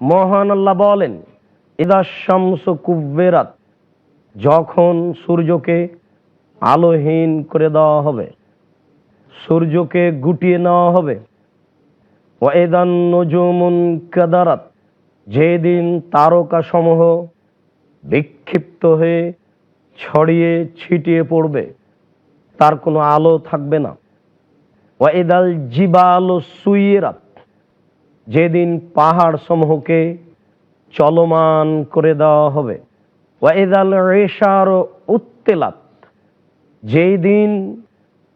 মহান আল্লাহ বলেন, ইদা শামস কুব্বেরাত যখন সূর্যকে আলোহীন করে দেওয়া হবে, সূর্যকে গুটিয়ে নেওয়া হবে ওয়েদান নজুমুন কাদারাত যেদিন তারকা সমূহ বিক্ষিপ্ত হয়ে ছড়িয়ে ছিটিয়ে পড়বে, তার কোনো আলো থাকবে না। ওয়েদাল জিবাল সুইরাত যেদিন পাহাড় সমূহকে চলমান করে দেওয়া হবে। ওয়েদাল রেশার উত্তেলাত যেই দিন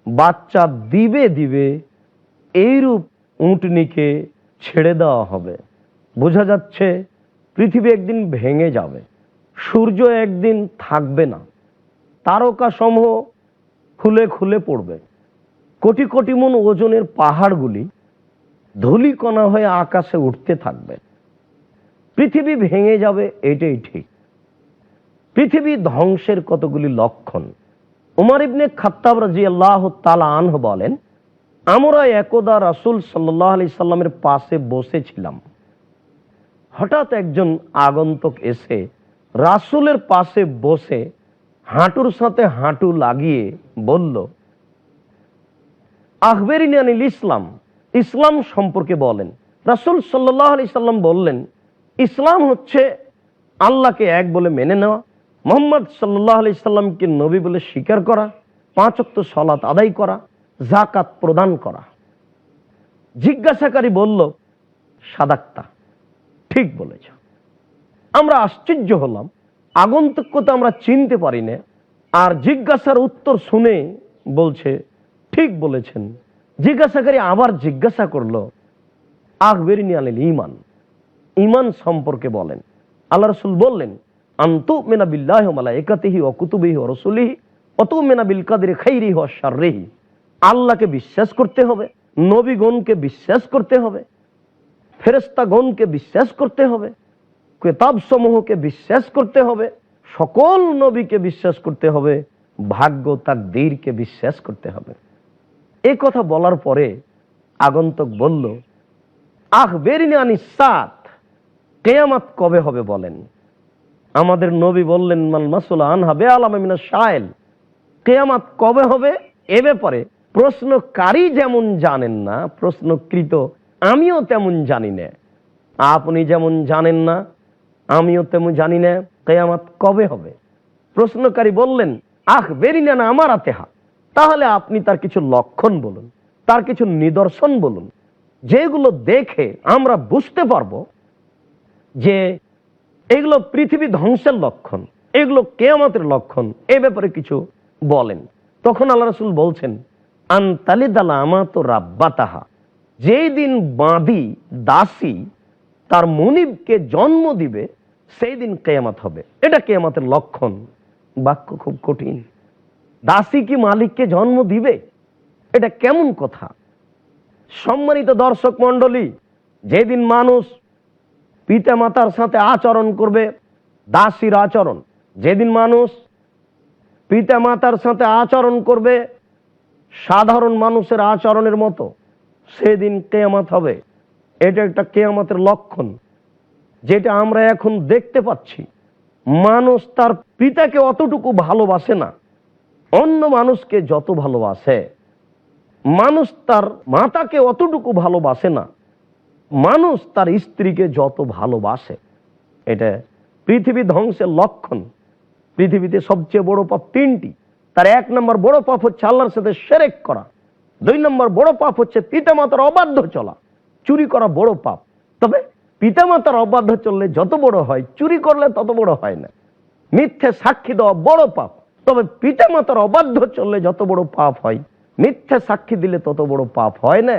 বাচ্চা দিবে দিবে এইরূপ উঁটনিকে ছেড়ে দেওয়া হবে। বোঝা যাচ্ছে, পৃথিবী একদিন ভেঙে যাবে, সূর্য একদিন থাকবে না তারকা সমূহ খুলে খুলে পড়বে। কোটি কোটি মন ওজনের পাহাড়গুলি ধূলিকণা হয়ে আকাশে উঠতে থাকবে। পৃথিবী ভেঙে যাবে, এটাই ঠিক। পৃথিবী ধ্বংসের কতগুলি লক্ষণ? উমার ইবনে খাত্তাব রাজি আল্লাহ তালা আনহ বলেন, আমরা একদা রাসুল সাল্লাহ আলি সাল্লামের পাশে বসেছিলাম। হঠাৎ একজন আগন্তক এসে রাসুলের পাশে বসে হাঁটুর সাথে হাঁটু লাগিয়ে বলল আহবেরিন আনিল ইসলাম ইসলাম সম্পর্কে বলেন। রাসুল সাল্লাহ আলি সাল্লাম বললেন, ইসলাম হচ্ছে আল্লাহকে এক বলে মেনে নেওয়া, মোহাম্মদ সাল্লাহ আলি সাল্লামকে নবী বলে স্বীকার করা পাঁচক্ত সলাত আদায় করা জাকাত প্রদান করা। জিজ্ঞাসাকারী বলল, সাদাক্তা, ঠিক বলেছ। আমরা আশ্চর্য হলাম আগন্তক্য তো আমরা চিনতে পারি না, আর জিজ্ঞাসার উত্তর শুনে বলছে, ঠিক বলেছেন। জিজ্ঞাসাকারী আবার জিজ্ঞাসা করল আকবেরিনী আলেন ইমান ইমান সম্পর্কে বলেন। আল্লাহ রসুল বললেন আন্তু মেনা বিল্লাহ মালা একাতিহি ও কুতুবিহি রসুলিহি অত মেনা বিল কাদের খাইরিহি ও সাররেহি আল্লাহকে বিশ্বাস করতে হবে, নবীগণকে বিশ্বাস করতে হবে ফেরেস্তাগণকে বিশ্বাস করতে হবে কেতাব সমূহকে বিশ্বাস করতে হবে, সকল নবীকে বিশ্বাস করতে হবে, ভাগ্য তার দীরকে বিশ্বাস করতে হবে। এ কথা বলার পরে আগন্তক বলল, আহ, বেরিনে আনি সাত। কেয়ামাত কবে হবে বলেন? আমাদের নবী বললেন মাল মাসুল আনহা বে আলামিনা সায়েল কেয়ামাত কবে হবে? এ ব্যাপারে প্রশ্নকারী যেমন জানেন না, প্রশ্নকৃত আমিও তেমন জানি না। আপনি যেমন জানেন না, আমিও তেমন জানি না, কেয়ামাত কবে হবে? প্রশ্নকারী বললেন, আহ, বেরিনা না আমার আতেহা তাহলে আপনি তার কিছু লক্ষণ বলুন, তার কিছু নিদর্শন বলুন, যেগুলো দেখে আমরা বুঝতে পারব যে এগুলো পৃথিবী ধ্বংসের লক্ষণ, এগুলো কেয়ামতের লক্ষণ, এ ব্যাপারে কিছু বলেন। তখন আল্লাহ রসুল বলছেন, আন্তালিদালা আমাতো রাব্বাতাহা যেই দিন বাঁধি দাসী তার মনিবকে জন্ম দিবে, সেই দিন কেয়ামত হবে। এটা কেয়ামতের লক্ষণ। বাক্য খুব কঠিন। দাসী কি মালিককে জন্ম দিবে? এটা কেমন কথা? সম্মানিত দর্শক মন্ডলী যেদিন মানুষ পিতা মাতার সাথে আচরণ করবে, দাসীর আচরণ। যেদিন মানুষ পিতা মাতার সাথে আচরণ করবে, সাধারণ মানুষের আচরণের মতো, সেদিন কেয়ামত হবে। এটা একটা কেয়ামতের লক্ষণ, যেটা আমরা এখন দেখতে পাচ্ছি। মানুষ তার পিতাকে অতটুকু ভালোবাসে না। অন্য মানুষকে যত ভালোবাসে, মানুষ তার মাতাকে অতটুকু ভালোবাসে না, মানুষ তার স্ত্রীকে যত ভালোবাসে। এটা পৃথিবী ধ্বংসের লক্ষণ। পৃথিবীতে সবচেয়ে বড় পাপ তিনটি। তার এক নম্বর বড় পাপ হচ্ছে আল্লাহর সাথে সেরেক করা। দুই নম্বর বড় পাপ হচ্ছে পিতামাতার অবাধ্য চলা। চুরি করা বড় পাপ। তবে পিতামাতার অবাধ্য চললে যত বড় হয়, চুরি করলে তত বড় হয় না। মিথ্যে সাক্ষী দেওয়া বড় পাপ। তবে পিতামাতার অবাধ্য চললে যত বড় পাপ হয়, মিথ্যে সাক্ষী দিলে তত বড় পাপ হয় না।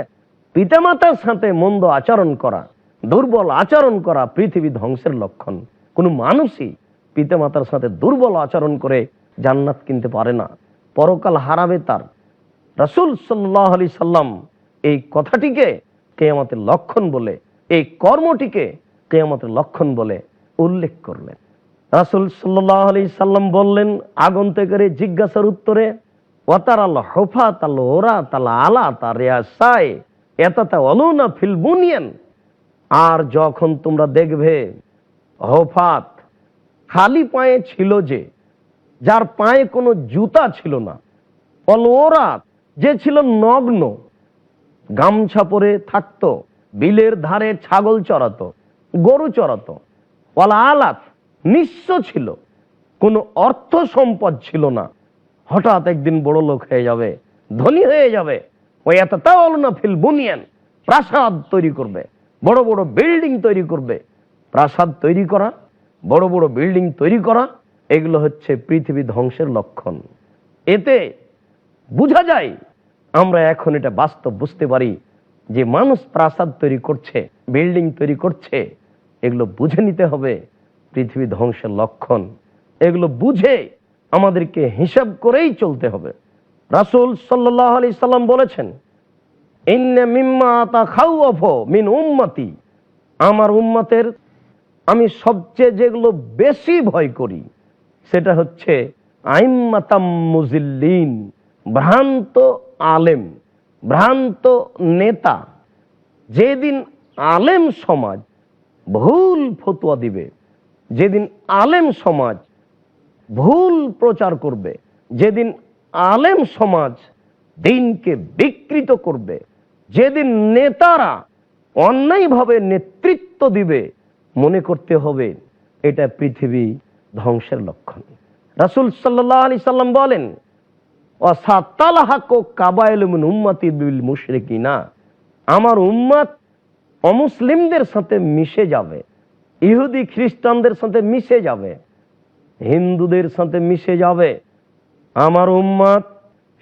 পিতামাতার সাথে মন্দ আচরণ করা, দুর্বল আচরণ করা পৃথিবী ধ্বংসের লক্ষণ। কোনো মানুষই পিতামাতার সাথে দুর্বল আচরণ করে জান্নাত কিনতে পারে না। পরকাল হারাবে তার। রাসুল সাল্লাহ আলি সাল্লাম এই কথাটিকে কেয়ামতের লক্ষণ বলে, এই কর্মটিকে কেয়ামতের লক্ষণ বলে উল্লেখ করলেন। রাসুল সাল্লাহ আলি সাল্লাম বললেন আগন্তেকারে জিজ্ঞাসার উত্তরে ওয়াতার আল্লাহ হফা তাল ওরা তাল আলা তার রেয়াসায় এতাতা অলুনা ফিল বুনিয়ান। আর যখন তোমরা দেখবে, হফাত খালি পায়ে ছিল যে, যার পায়ে কোনো জুতা ছিল না অলওরাত যে ছিল নগ্ন, গামছা পরে থাকতো, বিলের ধারে ছাগল চড়াতো, গরু চড়াতো ওয়ালা আলাত নিঃস্ব ছিল। কোনো অর্থ সম্পদ ছিল না। হঠাৎ একদিন বড় লোক হয়ে যাবে, ধনী হয়ে যাবে। ওই এত তাও না ফিল বুনিয়ান প্রাসাদ তৈরি করবে, বড় বড় বিল্ডিং তৈরি করবে। প্রাসাদ তৈরি করা, বড় বড় বিল্ডিং তৈরি করা, এগুলো হচ্ছে পৃথিবী ধ্বংসের লক্ষণ। এতে বোঝা যায়, আমরা এখন এটা বাস্তব বুঝতে পারি যে মানুষ প্রাসাদ তৈরি করছে, বিল্ডিং তৈরি করছে, এগুলো বুঝে নিতে হবে। পৃথিবী ধ্বংসের লক্ষণ। এগুলো বুঝে আমাদেরকে হিসাব করেই চলতে হবে। রাসূল সাল্লাহ আলি সাল্লাম বলেছেন, ইন্নে মিম্মা আতা খাউফ মিন উম্মতি। আমার উম্মতের আমি সবচেয়ে যেগুলো বেশি ভয় করি, সেটা হচ্ছে আইম্মাতাম মুজিল্লিন ভ্রান্ত আলেম, ভ্রান্ত নেতা। যেদিন আলেম সমাজ ভুল ফতুয়া দিবে যেদিন আলেম সমাজ ভুল প্রচার করবে, যেদিন আলেম সমাজ দিনকে বিকৃত করবে, যেদিন নেতারা অন্যায়ভাবে নেতৃত্ব দিবে, মনে করতে হবে এটা পৃথিবী ধ্বংসের লক্ষণ। রাসূল সাল্লাহ আলি সাল্লাম বলেন আমার উম্মাত অমুসলিমদের সাথে মিশে যাবে। ইহুদি খ্রিস্টানদের সাথে মিশে যাবে, হিন্দুদের সাথে মিশে যাবে। আমার উম্মাত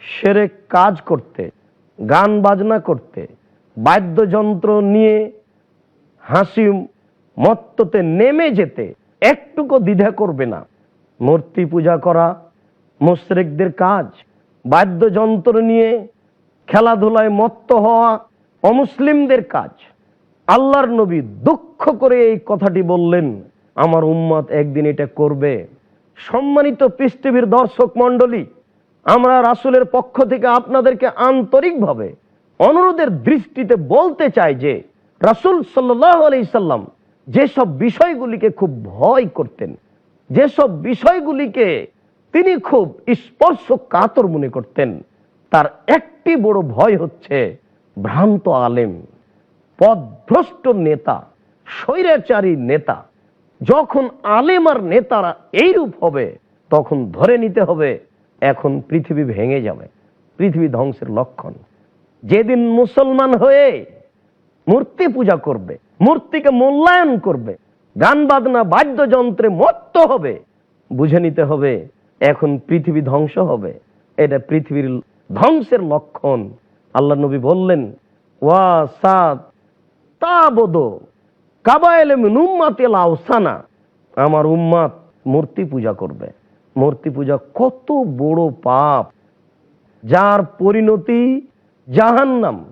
সেরে কাজ করতে, গান বাজনা করতে, বাদ্যযন্ত্র নিয়ে হাসি মত্ততে নেমে যেতে একটুকু দ্বিধা করবে না। মূর্তি পূজা করা, মুশরিকদের কাজ, বাদ্যযন্ত্র নিয়ে খেলাধুলায় মত্ত হওয়া অমুসলিমদের কাজ। আল্লাহর নবী দুঃখ করে এই কথাটি বললেন, আমার উম্মত একদিন এটা করবে। সম্মানিত পৃষ্টিভীর দর্শক মণ্ডলী, আমরা রাসূলের পক্ষ থেকে আপনাদেরকে আন্তরিকভাবে অনুরোধের দৃষ্টিতে বলতে চাই যে, রাসূল সাল্লাহ আলাইসাল্লাম যেসব বিষয়গুলিকে খুব ভয় করতেন, যেসব বিষয়গুলিকে তিনি খুব স্পর্শ কাতর মনে করতেন, তার একটি বড় ভয় হচ্ছে ভ্রান্ত আলেম। পদভ্রষ্ট নেতা, স্বৈরাচারী নেতা, যখন আলেম আর নেতারা এইরূপ হবে, তখন ধরে নিতে হবে, এখন পৃথিবী ভেঙে যাবে, পৃথিবী ধ্বংসের লক্ষণ। যেদিন মুসলমান হয়ে মূর্তি পূজা করবে, মূর্তিকে মূল্যায়ন করবে, গান বাজনা, বাদ্যযন্ত্রে মত্ত হবে, বুঝে নিতে হবে, এখন পৃথিবী ধ্বংস হবে, এটা পৃথিবীর ধ্বংসের লক্ষণ। আল্লাহ নবী বললেন, ওয়া সাত তাবদ কাবায়েলে আওসানা। আমার উম্মাত মূর্তি পূজা করবে। মূর্তি পূজা কত বড় পাপ। যার পরিণতি জাহান্নাম,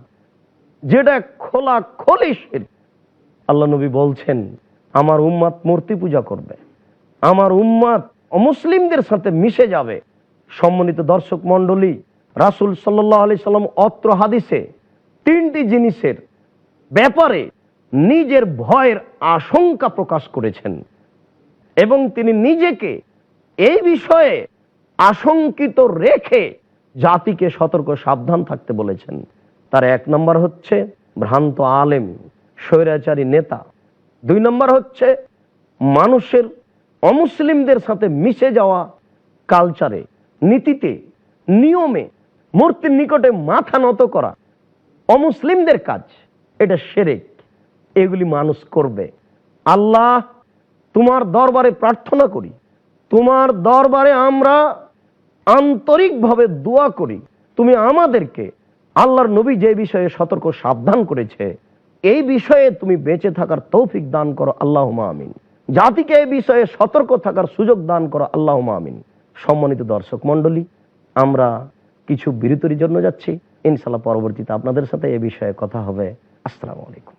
যেটা খোলা খলিসের আল্লাহ নবী বলছেন, আমার উম্মাত মূর্তি পূজা করবে। আমার উম্মাত অমুসলিমদের সাথে মিশে যাবে। সম্মানিত দর্শক মণ্ডলী, রাসূল সাল্লাহ আলি সাল্লাম অত্র হাদিসে তিনটি জিনিসের ব্যাপারে নিজের ভয়ের আশঙ্কা প্রকাশ করেছেন এবং তিনি নিজেকে এই বিষয়ে আশঙ্কিত রেখে জাতিকে সতর্ক, সাবধান থাকতে বলেছেন। তার এক নম্বর হচ্ছে ভ্রান্ত আলেম, স্বৈরাচারী নেতা। দুই নম্বর হচ্ছে মানুষের অমুসলিমদের সাথে মিশে যাওয়া কালচারে, নীতিতে, নিয়মে, মূর্তির নিকটে মাথা নত করা। অমুসলিমদের কাজ। এটা সেরেক এগুলি মানুষ করবে। আল্লাহ তোমার দরবারে প্রার্থনা করি। তোমার দরবারে আমরা আন্তরিকভাবে দোয়া করি। তুমি আমাদেরকে আল্লাহর নবী যে বিষয়ে সতর্ক সাবধান করেছে, এই বিষয়ে তুমি বেঁচে থাকার তৌফিক দান করো আল্লাহ আমিন। জাতিকে এই বিষয়ে সতর্ক থাকার সুযোগ দান করো আল্লাহ আমিন। সম্মানিত দর্শক মন্ডলী আমরা কিছু বিরতির জন্য যাচ্ছি। ইনশাল্লাহ পরবর্তীতে আপনাদের সাথে এ বিষয়ে কথা হবে। আসসালামু আলাইকুম।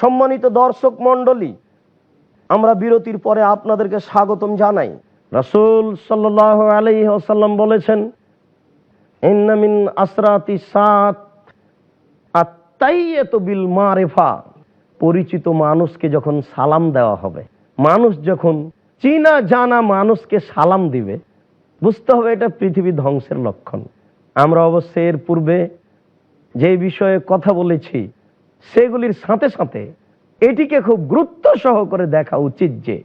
সম্মানিত দর্শক মন্ডলী আমরা বিরতির পরে আপনাদেরকে স্বাগতম জানাই। রাসূল সাল্লাহ আলাইহি ওয়াসাল্লাম বলেছেন ইন্নামিন আসরাতি সাত আত্মাইয়াত বিল মারেফা। পরিচিত মানুষকে যখন সালাম দেওয়া হবে, মানুষ যখন চীনা জানা মানুষকে সালাম দিবে বুঝতে হবে এটা পৃথিবী ধ্বংসের লক্ষণ। আমরা অবশ্য এর পূর্বে যে বিষয়ে কথা বলেছি, সেগুলির সাথে সাথে এটিকে খুব গুরুত্ব সহকারে দেখা উচিত যে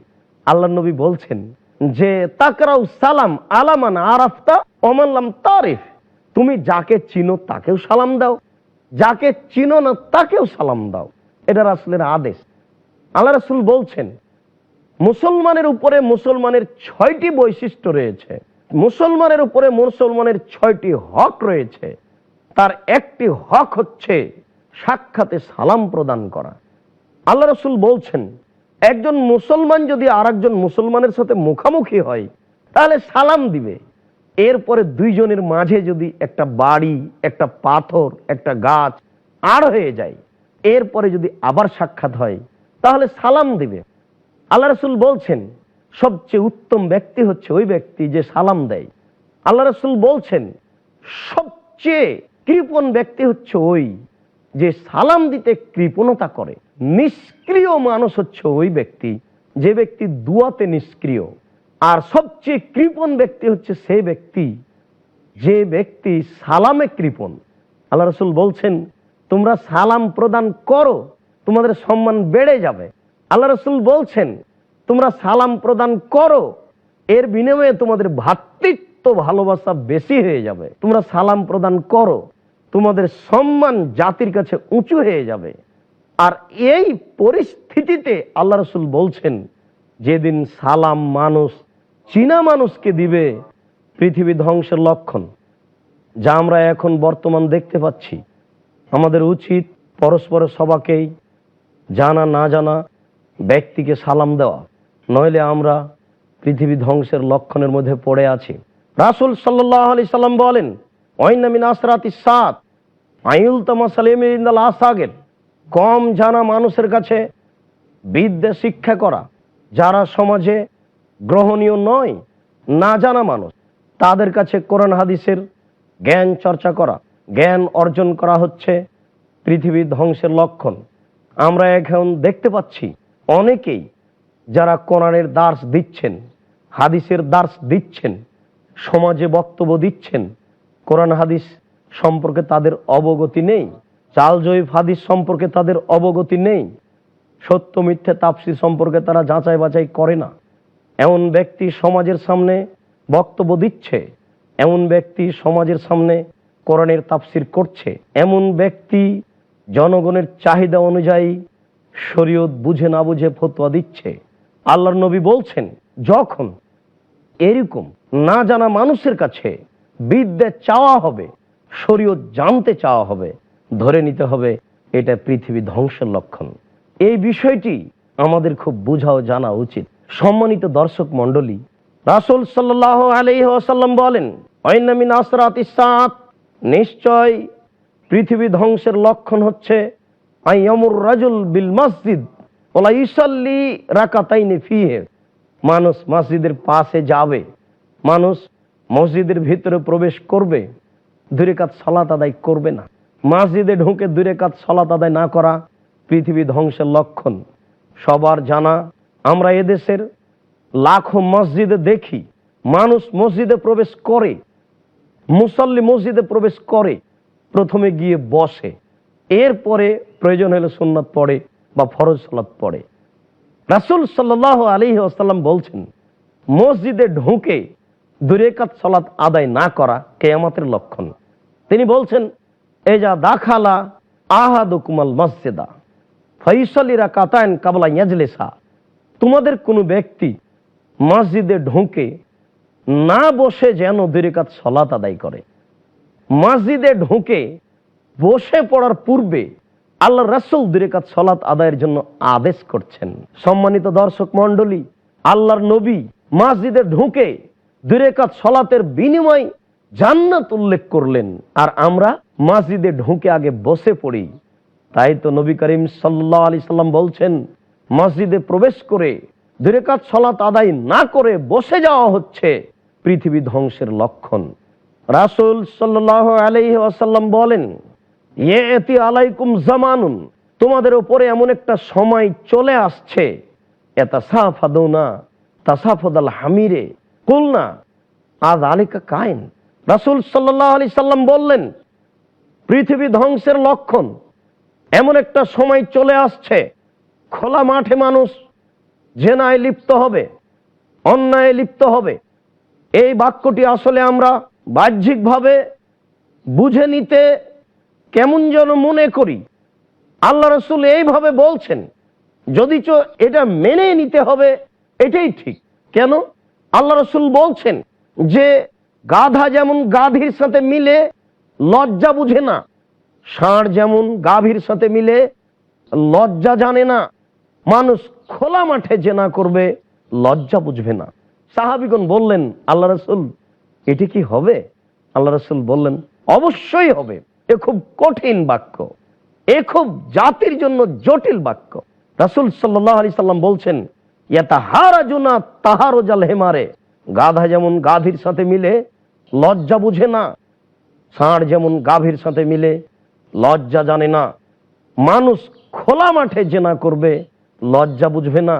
আল্লাহ নবী বলছেন যে, তাকরাউ সালাম আলামান আরাফতা অমানলাম তারিফ। তুমি যাকে চিনো তাকেও সালাম দাও, যাকে চিনো না তাকেও সালাম দাও। এটা রাসুলের আদেশ। আল্লাহ রাসুল বলছেন, মুসলমানের উপরে মুসলমানের ছয়টি বৈশিষ্ট্য রয়েছে। মুসলমানের উপরে মুসলমানের ছয়টি হক রয়েছে। তার একটি হক হচ্ছে সাক্ষাতে সালাম প্রদান করা। আল্লাহ রসুল বলছেন, একজন মুসলমান যদি আর মুসলমানের সাথে মুখামুখি হয়, তাহলে সালাম দিবে। এরপরে দুইজনের মাঝে যদি একটা বাড়ি, একটা পাথর, একটা গাছ আর হয়ে যায়, এরপরে যদি আবার সাক্ষাৎ হয়, তাহলে সালাম দিবে। আল্লাহ রসুল বলছেন সবচেয়ে উত্তম ব্যক্তি হচ্ছে ওই ব্যক্তি যে সালাম দেয়। আল্লাহ রসুল বলছেন, সবচেয়ে কৃপণ ব্যক্তি হচ্ছে ওই যে সালাম দিতে কৃপণতা করে। নিষ্ক্রিয় মানুষ হচ্ছে ওই ব্যক্তি যে ব্যক্তি দুয়াতে নিষ্ক্রিয়। আর সবচেয়ে কৃপণ ব্যক্তি হচ্ছে সেই ব্যক্তি যে ব্যক্তি সালামে কৃপণ। আল্লাহ রসুল বলছেন, তোমরা সালাম প্রদান করো, তোমাদের সম্মান বেড়ে যাবে। আল্লাহ রসুল বলছেন তোমরা সালাম প্রদান করো, এর বিনিময়ে তোমাদের ভ্রাতৃত্ব ভালোবাসা বেশি হয়ে যাবে। তোমরা সালাম প্রদান করো, তোমাদের সম্মান জাতির কাছে উঁচু হয়ে যাবে। আর এই পরিস্থিতিতে আল্লাহ রসুল বলছেন, যেদিন সালাম মানুষ, চীনা মানুষকে দিবে, পৃথিবী ধ্বংসের লক্ষণ। যা আমরা এখন বর্তমান দেখতে পাচ্ছি। আমাদের উচিত পরস্পর সবাকেই জানা না জানা ব্যক্তিকে সালাম দেওয়া। নইলে আমরা পৃথিবী ধ্বংসের লক্ষণের মধ্যে পড়ে আছি। রাসুল সাল্লাহ আলি সাল্লাম বলেন ওয়াইনামিন আসরাতি সাত আইউল তামাসালিমিন্দাল আসাগের কম জানা মানুষের কাছে বিদ্যা শিক্ষা করা, যারা সমাজে গ্রহণীয় নয়, না জানা মানুষ, তাদের কাছে কোরআন হাদিসের জ্ঞান চর্চা করা, জ্ঞান অর্জন করা হচ্ছে পৃথিবী ধ্বংসের লক্ষণ। আমরা এখন দেখতে পাচ্ছি, অনেকেই যারা কোরআনের দার্স দিচ্ছেন, হাদিসের দার্স দিচ্ছেন, সমাজে বক্তব্য দিচ্ছেন, কোরআন হাদিস সম্পর্কে তাদের অবগতি নেই, চাল জয়ীফ হাদিস সম্পর্কে তাদের অবগতি নেই, সত্য মিথ্যে তাপসি সম্পর্কে তারা যাচাই বাছাই করে না। এমন ব্যক্তি সমাজের সামনে বক্তব্য দিচ্ছে, এমন ব্যক্তি সমাজের সামনে কোরআনের তাপসির করছে, এমন ব্যক্তি জনগণের চাহিদা অনুযায়ী শরীয়ত বুঝে না বুঝে ফতোয়া দিচ্ছে। আল্লাহর নবী বলছেন, যখন এরকম না জানা মানুষের কাছে বিদ্যা চাওয়া হবে, শরীয়ত জানতে চাওয়া হবে, ধরে নিতে হবে এটা পৃথিবী ধ্বংসের লক্ষণ। এই বিষয়টি আমাদের খুব বোঝা ও জানা উচিত। সম্মানিত দর্শক মন্ডলী রাসুল সাল্লাহ আলহি আসাল্লাম বলেন অন্যামিন আসরাত ইসাত নিশ্চয় পৃথিবী ধ্বংসের লক্ষণ হচ্ছে আইয়ামুর রাজুল বিল মসজিদ ওলা ইসাল্লি রাকাতাইনি ফিহে। মানুষ মসজিদের পাশে যাবে। মানুষ মসজিদের ভিতরে প্রবেশ করবে। দূরে কাজ সলাত আদায় করবে না। মসজিদে ঢুকে দূরে কাজ সলাত আদায় না করা পৃথিবী ধ্বংসের লক্ষণ। সবার জানা, আমরা এদেশের লাখো মসজিদে দেখি। মানুষ মসজিদে প্রবেশ করে। মুসল্লি মসজিদে প্রবেশ করে। প্রথমে গিয়ে বসে। এরপরে প্রয়োজন হলে সুন্নত পড়ে। বা ফরজ সালাত পড়ে। রাসুল সাল্লাহ আলী আসাল্লাম বলছেন, মসজিদে ঢুকে দুরেকাত সলাত আদায় না করা কেয়ামতের লক্ষণ। তিনি বলছেন এ যা দাখালা আহাদুকুমাল মসজিদা ফৈসলিরা কাতায়ন কাবলা ইয়াজলেসা। তোমাদের কোনো ব্যক্তি মসজিদে ঢুকে না বসে যেন দুরেকাত সলাত আদায় করে। মসজিদে ঢুকে বসে পড়ার পূর্বে আল্লাহ রাসুল দুরেকাত সলাত আদায়ের জন্য আদেশ করছেন। সম্মানিত দর্শক মন্ডলী আল্লাহর নবী মসজিদে ঢুকে দুরেকাত সলাতের বিনিময় জান্নাত উল্লেখ করলেন। আর আমরা মসজিদে ঢুকে আগে বসে পড়ি। তাই তো নবী করিম সাল্লাহ আলি সাল্লাম বলছেন, মসজিদে প্রবেশ করে দুরেকাত সলাত আদায় না করে বসে যাওয়া হচ্ছে পৃথিবী ধ্বংসের লক্ষণ। রাসুল সাল্লাহ আলাইহি ওয়াসাল্লাম বলেন ইয়ে এতি আলাইকুম জামানুন, তোমাদের উপরে এমন একটা সময় চলে আসছে। এটা সাফাদৌনা তাসাফাদাল হামিরে, কুলনা, আজ আলিকা কায়েন রাসুল সাল্লাহ আলি সাল্লাম বললেন, পৃথিবী ধ্বংসের লক্ষণ, এমন একটা সময় চলে আসছে, খোলা মাঠে মানুষ জেনায় লিপ্ত হবে, অন্যায় লিপ্ত হবে। এই বাক্যটি আসলে আমরা বাহ্যিকভাবে বুঝে নিতে কেমন যেন মনে করি। আল্লাহ রসুল এইভাবে বলছেন, যদিচ এটা মেনে নিতে হবে, এটাই ঠিক। কেন? আল্লাহ রসুল বলছেন যে, গাধা যেমন গাভীর সাথে মিলে, লজ্জা বুঝে না। ষাঁড় যেমন গাভীর সাথে মিলে, লজ্জা জানে না। মানুষ খোলা মাঠে জেনা করবে, লজ্জা বুঝবে না। সাহাবিগণ বললেন, আল্লাহ রসুল, এটি কি হবে? আল্লাহ রসুল বললেন, অবশ্যই হবে। এ খুব কঠিন বাক্য। এ খুব জাতির জন্য জটিল বাক্য। রাসুল সাল্লাহ সাল্লাম বলছেন ইয়াতা তাহারো জাল হেমারে। গাধা যেমন গাভীর সাথে মিলে, লজ্জা বুঝে না। ষাঁড় যেমন গাভীর সাথে মিলে, লজ্জা জানে না। মানুষ খোলা মাঠে জেনা করবে, লজ্জা বুঝবে না।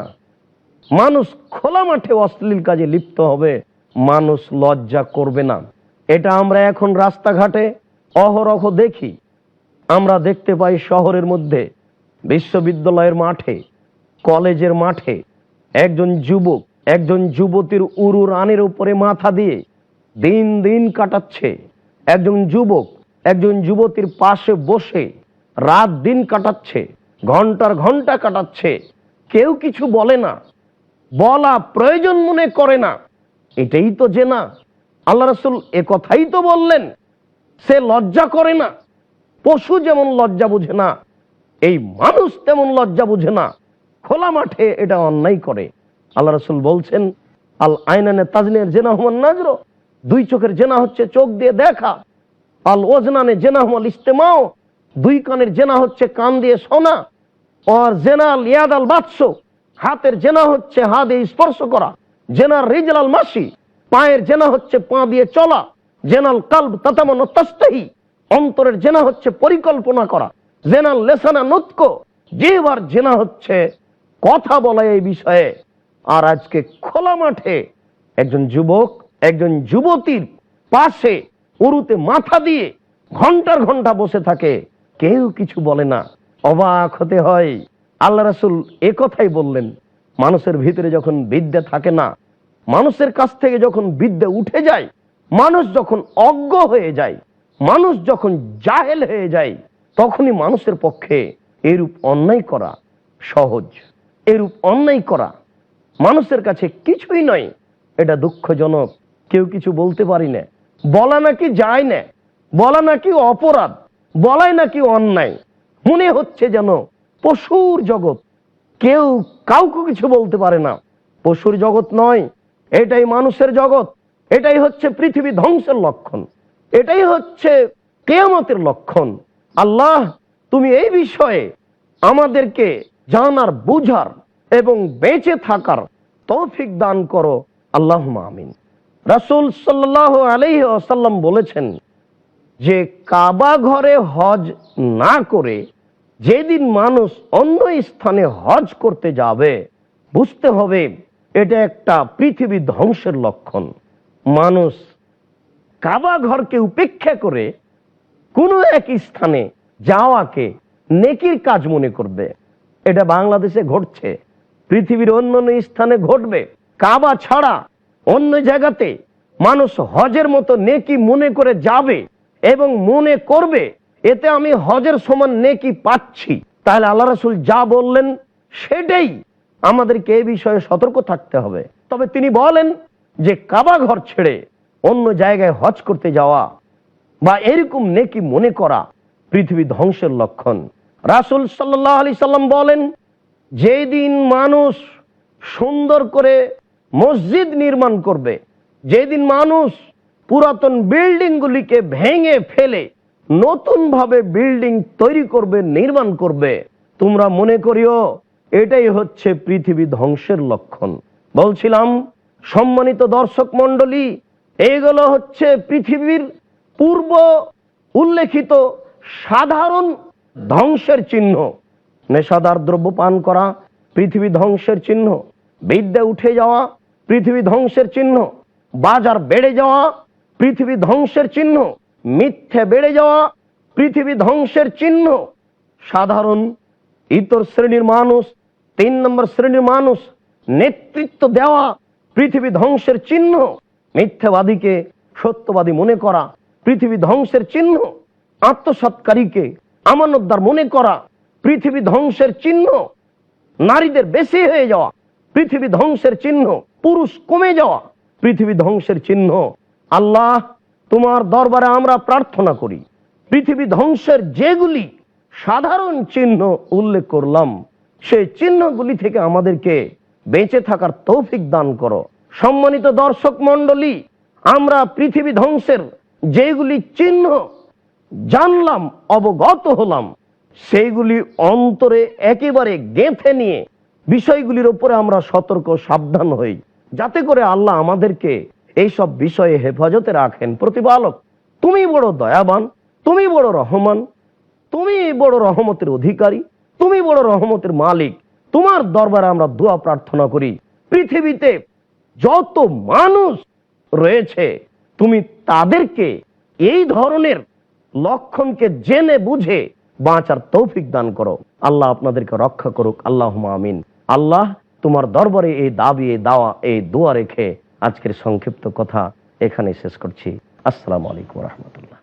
মানুষ খোলা মাঠে অশ্লীল কাজে লিপ্ত হবে, মানুষ লজ্জা করবে না। এটা আমরা এখন রাস্তাঘাটে অহরহ দেখি। আমরা দেখতে পাই শহরের মধ্যে, বিশ্ববিদ্যালয়ের মাঠে, কলেজের মাঠে, একজন যুবক, একজন যুবতীর উরু রানের উপরে মাথা দিয়ে দিন দিন কাটাচ্ছে। একজন যুবক, একজন যুবতীর পাশে বসে রাত দিন কাটাচ্ছে, ঘণ্টার ঘণ্টা কাটাচ্ছে। কেউ কিছু বলে না, বলা প্রয়োজন মনে করে না। এটাই তো যে না আল্লাহ রসুল কথাই তো বললেন। সে লজ্জা করে না। পশু যেমন লজ্জা বুঝে না, এই মানুষ তেমন লজ্জা বুঝে না। খোলা মাঠে এটা অন্যায় করে। আল্লাহ রসুল বলছেন, আল আইনানে তাজনের জেনা হুমান নাজর, দুই চোখের জেনা হচ্ছে চোখ দিয়ে দেখা, আল ওজনানে জেনা হুমাল ইস্তেমাও, দুই কানের জেনা হচ্ছে কান দিয়ে শোনা আর জেনাল ইয়াদ আল বাৎস, হাতের জেনা হচ্ছে হা দিয়ে স্পর্শ করা, জেনার রিজলাল মাসি, পায়ের জেনা হচ্ছে পা দিয়ে চলা জেনাল কালব তাতামন অন্তরের জেনা হচ্ছে পরিকল্পনা করা। জেনাল লেসানা নৎক যেবার জেনা হচ্ছে কথা বলা এই বিষয়ে। আর আজকে খোলা মাঠে একজন যুবক, একজন যুবতীর পাশে উরুতে মাথা দিয়ে ঘণ্টার ঘণ্টা বসে থাকে। কেউ কিছু বলে না। অবাক হতে হয়। আল্লাহ রাসুল কথাই বললেন, মানুষের ভিতরে যখন বিদ্যা থাকে না, মানুষের কাছ থেকে যখন বিদ্যা উঠে যায় মানুষ যখন অজ্ঞ হয়ে যায়, মানুষ যখন জাহেল হয়ে যায়, তখনই মানুষের পক্ষে এরূপ অন্যায় করা সহজ। এরূপ অন্যায় করা মানুষের কাছে কিছুই নয়। এটা দুঃখজনক। কেউ কিছু বলতে পারি না। বলা নাকি যায় না। বলা নাকি অপরাধ। বলাই নাকি অন্যায়। মনে হচ্ছে যেন পশুর জগৎ। কেউ কাউকে কিছু বলতে পারে না। পশুর জগৎ নয়। এটাই মানুষের জগৎ। এটাই হচ্ছে পৃথিবী ধ্বংসের লক্ষণ। এটাই হচ্ছে কেয়ামতের লক্ষণ। আল্লাহ, তুমি এই বিষয়ে আমাদেরকে জানার, বুঝার এবং বেঁচে থাকার তৌফিক দান করো। আল্লাহ আমিন। রাসুল সাল্লাহ আলাইহি আসাল্লাম বলেছেন যে, কাবা ঘরে হজ না করে যেদিন মানুষ অন্য স্থানে হজ করতে যাবে, বুঝতে হবে এটা একটা পৃথিবী ধ্বংসের লক্ষণ। মানুষ কাবা ঘরকে উপেক্ষা করে কোনো এক স্থানে যাওয়াকে নেকির কাজ মনে করবে। এটা বাংলাদেশে ঘটছে, পৃথিবীর অন্য অন্য স্থানে ঘটবে। কাবা ছাড়া অন্য জায়গাতে মানুষ হজের মতো নেকি মনে করে যাবে এবং মনে করবে, এতে আমি হজের সমান নেকি পাচ্ছি। তাহলে আল্লাহ রাসুল যা বললেন, সেটাই আমাদেরকে এ বিষয়ে সতর্ক থাকতে হবে। তবে তিনি বলেন যে কাবা ঘর ছেড়ে অন্য জায়গায় হজ করতে যাওয়া বা এরকম নেকি মনে করা পৃথিবী ধ্বংসের লক্ষণ। রাসুল সাল্লাহ আলি সাল্লাম বলেন যেদিন মানুষ সুন্দর করে মসজিদ নির্মাণ করবে যেদিন মানুষ পুরাতন বিল্ডিং গুলিকে ভেঙে ফেলে নতুন ভাবে বিল্ডিং তৈরি করবে, নির্মাণ করবে, তোমরা মনে করিও এটাই হচ্ছে পৃথিবী ধ্বংসের লক্ষণ। বলছিলাম সম্মানিত দর্শক মন্ডলী এইগুলো হচ্ছে পৃথিবীর পূর্ব উল্লেখিত সাধারণ ধ্বংসের চিহ্ন। নেশাদার দ্রব্য পান করা পৃথিবী ধ্বংসের চিহ্ন। বিদ্যা উঠে যাওয়া পৃথিবী ধ্বংসের চিহ্ন। বাজার বেড়ে যাওয়া পৃথিবী ধ্বংসের চিহ্ন। মিথ্যে বেড়ে যাওয়া পৃথিবী ধ্বংসের চিহ্ন। সাধারণ ইতর শ্রেণির মানুষ, তিন নম্বর শ্রেণির মানুষ নেতৃত্ব দেওয়া পৃথিবী ধ্বংসের চিহ্ন। মিথ্যাবাদীকে সত্যবাদী মনে করা। পৃথিবী ধ্বংসের চিহ্ন। আত্মসৎকারীকে আমানতদার মনে করা। পৃথিবী ধ্বংসের চিহ্ন। নারীদের বেশি হয়ে যাওয়া। পৃথিবী ধ্বংসের চিহ্ন। পুরুষ কমে যাওয়া। পৃথিবী ধ্বংসের চিহ্ন। আল্লাহ, তোমার দরবারে আমরা প্রার্থনা করি। পৃথিবী ধ্বংসের যেগুলি সাধারণ চিহ্ন উল্লেখ করলাম, সেই চিহ্নগুলি থেকে আমাদেরকে বেঁচে থাকার তৌফিক দান করো। সম্মানিত দর্শক মণ্ডলী, আমরা পৃথিবী ধ্বংসের যেগুলি চিহ্ন জানলাম, অবগত হলাম, সেইগুলি অন্তরে একেবারে গেঁথে নিয়ে বিষয়গুলির উপরে আমরা সতর্ক, সাবধান হই। যাতে করে আল্লাহ আমাদেরকে এইসব বিষয়ে হেফাজতে রাখেন। প্রতিপালক, তুমি বড় দয়াবান, তুমি বড় রহমান, তুমি বড় রহমতের অধিকারী, তুমি বড় রহমতের মালিক। তোমার দরবারে আমরা দোয়া প্রার্থনা করি। পৃথিবীতে যত মানুষ রয়েছে, তুমি তাদেরকে এই ধরনের লক্ষণকে জেনে বুঝে বাঁচার তৌফিক দান করো। আল্লাহ আপনাদেরকে রক্ষা করুক। আল্লাহ আমিন। আল্লাহ তোমার দরবারে এই দাবি, এই দাওয়া, এই দোয়া রেখে আজকের সংক্ষিপ্ত কথা এখানে শেষ করছি। আসসালামু আলাইকুম রহমতুল্লাহ।